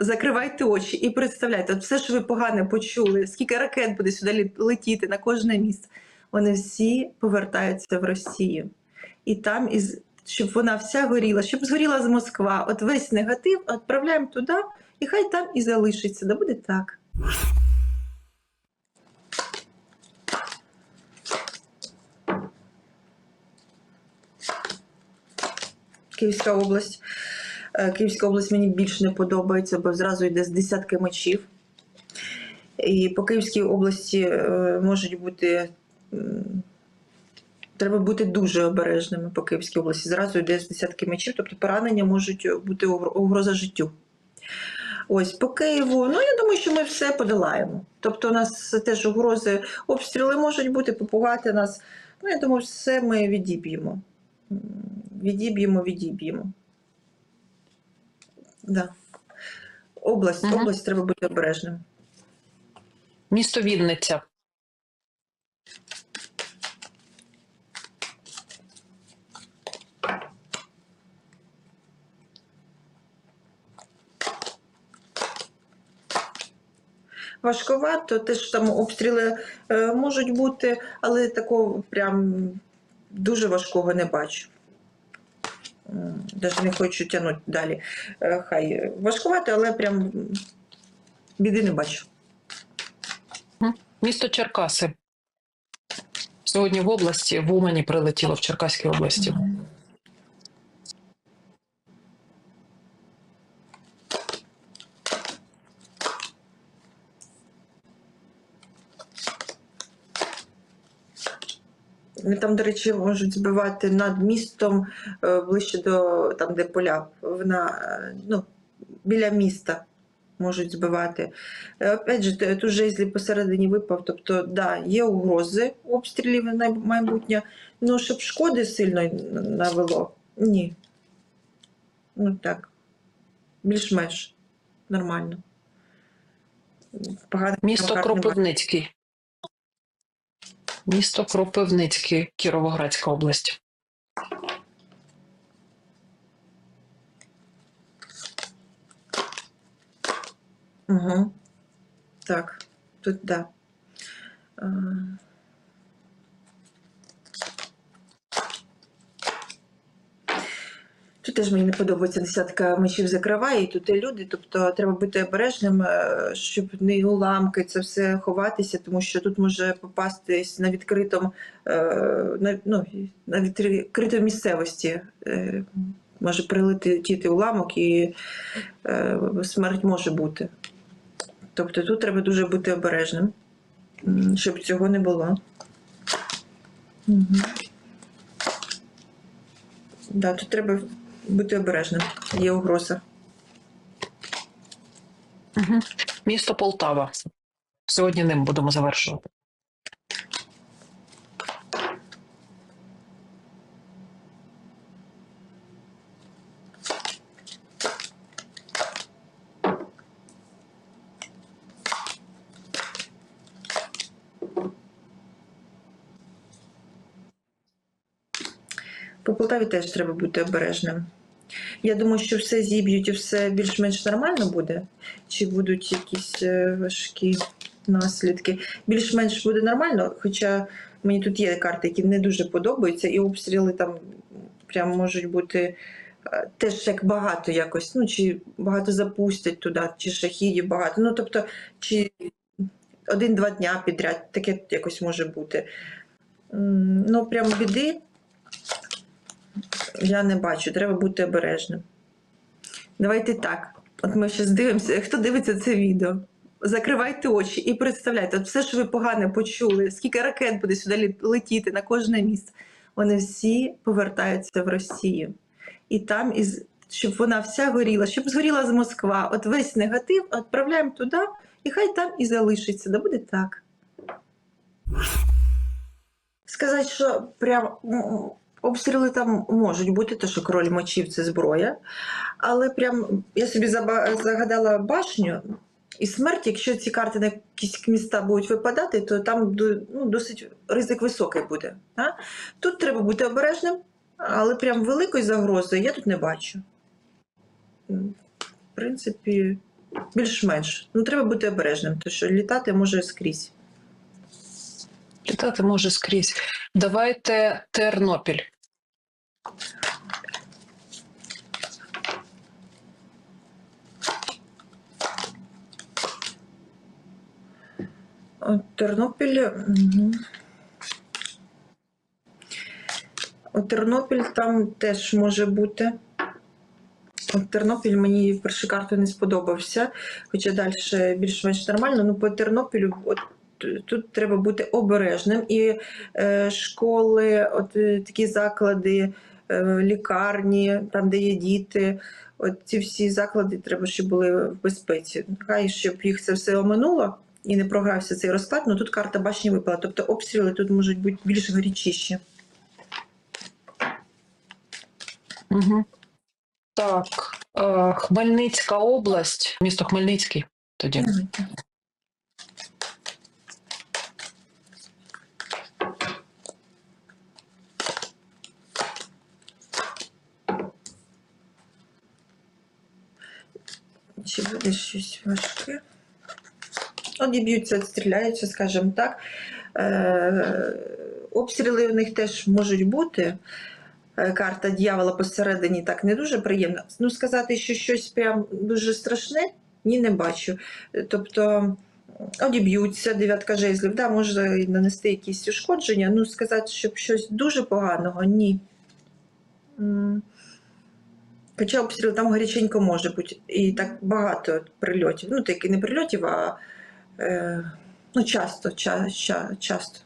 Закривайте очі і представляйте, все, що ви погане почули, скільки ракет буде сюди летіти на кожне місце, вони всі повертаються в Росію. І там, із, щоб вона вся горіла, щоб згоріла з Москва. От весь негатив відправляємо туди, і хай там і залишиться. Да буде так. Київська область. Е, Київська область мені більш не подобається, бо зразу йде з десятки мечів. І по Київській області е, можуть бути. Треба бути дуже обережними по Київській області. Зразу йде з десятки мечів, тобто поранення можуть бути угроза життю. Ось по Києву. Ну я думаю, що ми все подолаємо. Тобто, у нас теж угрози, обстріли можуть бути, попугати нас. Ну, я думаю, все ми відіб'ємо. Відіб'ємо, відіб'ємо. Да. Область, Мгм. область треба бути обережним. Місто Вінниця. Важковато, теж там обстріли е, можуть бути, але такого прям дуже важкого не бачу. Навіть не хочу тягнути далі. Е, Хай важкувати, але прям біди не бачу. Місто Черкаси. Сьогодні в області, в Умані прилетіло в Черкаській області. Вони Там, до речі, можуть збивати над містом е, ближче до там, де поля, вона, е, ну, біля міста можуть збивати. Е, Опять же, тут жезлі посередині випав. Тобто, да, є угрози обстрілів на майбутнє, ну щоб шкоди сильно навело. Ні. Ну так. Більш-менш нормально. Поганих Місто. Кропивницький. Місто Кропивницький, Кіровоградська область. Угу. Так, тут да. Тут теж мені не подобається десятка мечів закриває, і тут і люди. Тобто треба бути обережним, е, щоб не уламки це все ховатися, тому що тут може попастись на відкритому, е, на, ну, на відкритій місцевості. е, Може прилетіти уламок і смерть може бути. Тобто тут треба дуже бути обережним, щоб цього не було. Угу. Да, тут треба бути обережним. Є угроза. Угу. Місто Полтава. Сьогодні ним будемо завершувати. По Полтаві теж треба бути обережним. Я думаю, що все зіб'ють і все більш-менш нормально буде. Чи будуть якісь е, важкі наслідки? Більш-менш буде нормально, хоча мені тут є карти, які не дуже подобаються, і обстріли там прям можуть бути е, теж як багато якось. Ну, чи багато запустять туди, чи шахідів багато. Ну, тобто, чи один-два дня підряд, таке якось може бути. Ну, прям біди я не бачу, треба бути обережним. Давайте так. От ми зараз дивимося, хто дивиться це відео. Закривайте очі і представляйте, от все, що ви погане почули, скільки ракет буде сюди летіти на кожне місце, вони всі повертаються в Росію. І там, із, щоб вона вся горіла, щоб згоріла з Москва. От весь негатив відправляємо туди, і хай там і залишиться. Да буде так. Сказати, що прям обстріли там можуть бути, то що король мочів це зброя. Але прям я собі загадала башню і смерть, якщо ці карти на якісь міста будуть випадати, то там ну, досить ризик високий буде. А? Тут треба бути обережним, але прям великої загрози я тут не бачу. В принципі, Більш-менш. Ну, треба бути обережним, тому що літати може скрізь. Літати може скрізь. Давайте Тернопіль. Тернопіль. Угу. От Тернопіль там теж може бути. От Тернопіль мені першу карту не сподобався, хоча далі більш-менш нормально. Ну, по Тернопілю от, тут треба бути обережним. І е, школи, от е, такі заклади, е, лікарні, там, де є діти. От ці всі заклади треба, щоб були в безпеці. Хай щоб їх це все оминуло і не програвся цей розклад. Ну тут карта башні випала. Тобто обстріли тут можуть бути більш гарячіші. Угу. Так, е, Хмельницька область, місто Хмельницький тоді. Чи буде щось важке? Одіб'ються, стріляються, скажімо так. Е, обстріли у них теж можуть бути. Е, Карта дьявола посередині так не дуже приємно. Ну, сказати, що щось прям дуже страшне, ні, не бачу. Тобто одіб'ються, дев'ятка жезлів, да, може нанести якісь ушкодження. Ну, сказати, щоб щось дуже поганого, ні. Хоча обстріл там гаряченько може бути. І так багато прильотів. Ну, таки не прильотів, а е, ну, часто, ча, ча, часто.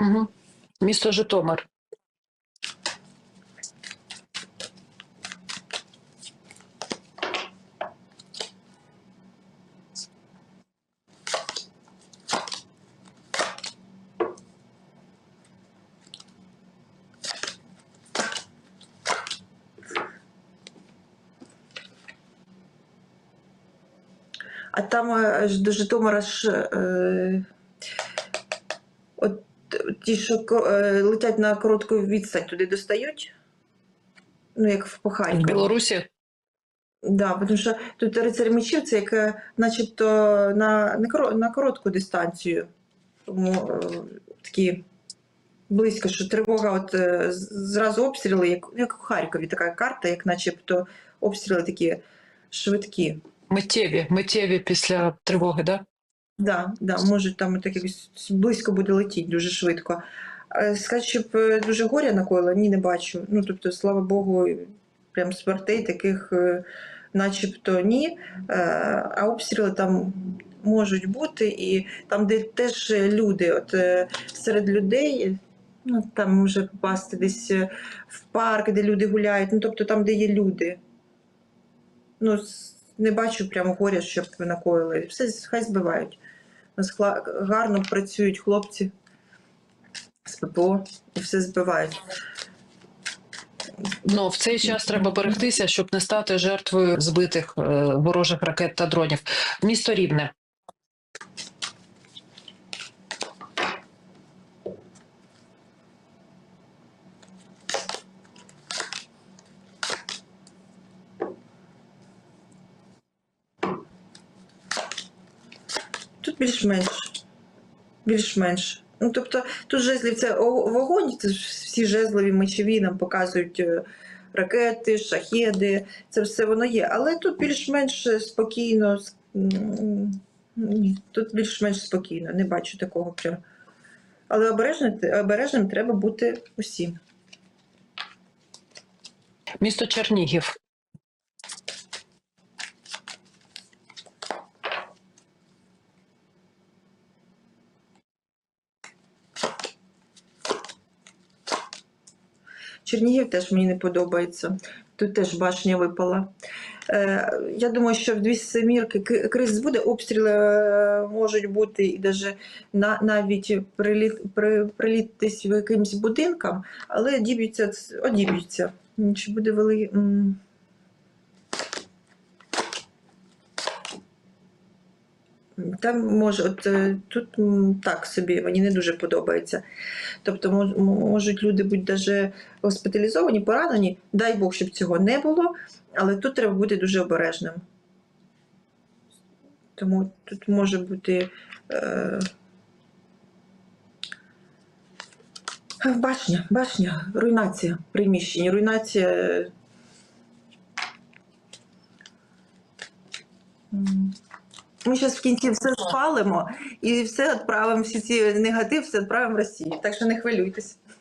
Угу. Місто Житомир. А там е, ж до Житомира ж е, от ті, що е, летять на коротку відстань, туди достають. Ну, як в по В. Білорусі. Да, тому що тут рицарь мечів це як е, начебто на, на коротку дистанцію. Тому е, такі близько, що тривога, от е, зразу обстріли, як, як у Харкові така карта, як начебто обстріли такі швидкі. Миттєві, миттєві після тривоги, да? Да, да, може там так якось близько буде летіти дуже швидко. Е, Сказати, щоб е, дуже горя накоїло, ні, не бачу. Ну, тобто, слава Богу, прям смертей таких е, начебто ні. А обстріли там можуть бути, і там, де теж люди, от серед людей, ну там може попасти десь в парк, де люди гуляють, ну тобто там, де є люди. Ну, не бачу прямо горя, щоб накоїли. Все хай збивають. У нас гарно працюють хлопці з ППО і все збивають. Ну, в цей час треба берегтися, щоб не стати жертвою збитих е, ворожих ракет та дронів. Місто Рівне. Тут більш-менш. Більш-менш. Ну, тобто, тут жезлів це вогонь, це всі жезлові мечові нам показують е, ракети, шахеди, це все воно є. Але тут більш-менш спокійно. Ні, тут більш-менш спокійно, не бачу такого прям. Але обережним, обережним треба бути усім. Місто Чернігів. Чернігів теж мені не подобається. Тут теж башня випала. Е, я думаю, що в дві семірки к- кризис буде, обстріли е, можуть бути і даже на, навіть приліт, при, приліт в якимсь будинкам, але діб'ються, одіб'ються. Чи буде вели... Там може, от е, тут так собі, мені не дуже подобається. Тобто можуть люди бути даже госпіталізовані, поранені. Дай Бог, щоб цього не було, але тут треба бути дуже обережним. Тому тут може бути е... башня, башня, руйнація приміщень, руйнація. Ми зараз в кінці все спалимо і все відправимо, всі ці негатив, все відправимо в Росію. Так що не хвилюйтесь.